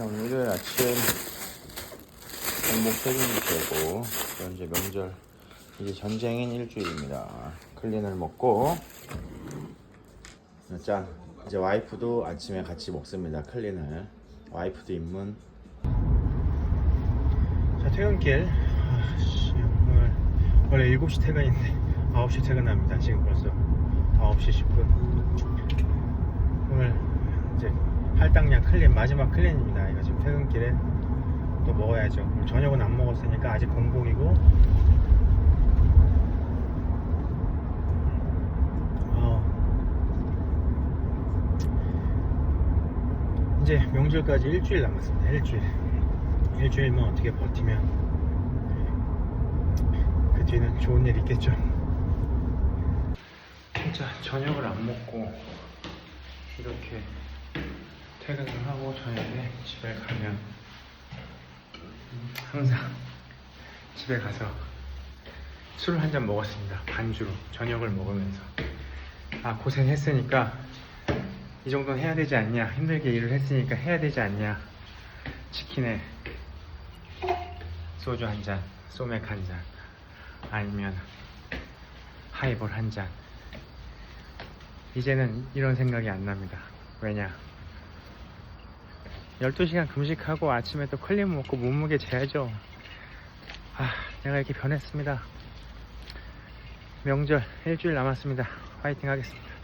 오늘 일요일 아침 전복 책임지고 현재 명절 이제 전쟁인 일주일입니다. 클린을 먹고 짠 이제 와이프도 아침에 같이 먹습니다. 클린을 와이프도 입문. 자 퇴근길 아씨 오늘 원래 7시 퇴근인데 9시 퇴근합니다. 지금 벌써 9시 10분. 오늘 이제 할당량 클린 마지막 클린입니다. 이거 지금 퇴근길에 또 먹어야죠. 저녁은 안 먹었으니까 아직 공복이고. 어, 이제 명절까지 일주일 남았습니다. 일주일. 일주일만 어떻게 버티면 그 뒤는 좋은 일 있겠죠. 진짜 저녁을 안 먹고 이렇게 퇴근을 하고 저녁에 집에 가면 항상 집에 가서 술을 한잔 먹었습니다. 반주로 저녁을 먹으면서 아 고생했으니까 이 정도는 해야 되지 않냐 힘들게 일을 했으니까 해야 되지 않냐 치킨에 소주 한 잔, 소맥 한 잔, 아니면 하이볼 한 잔. 이제는 이런 생각이 안 납니다. 왜냐? 12시간 금식하고 아침에 또 클림 먹고 몸무게 재야죠. 아, 내가 이렇게 변했습니다. 명절 일주일 남았습니다. 화이팅 하겠습니다.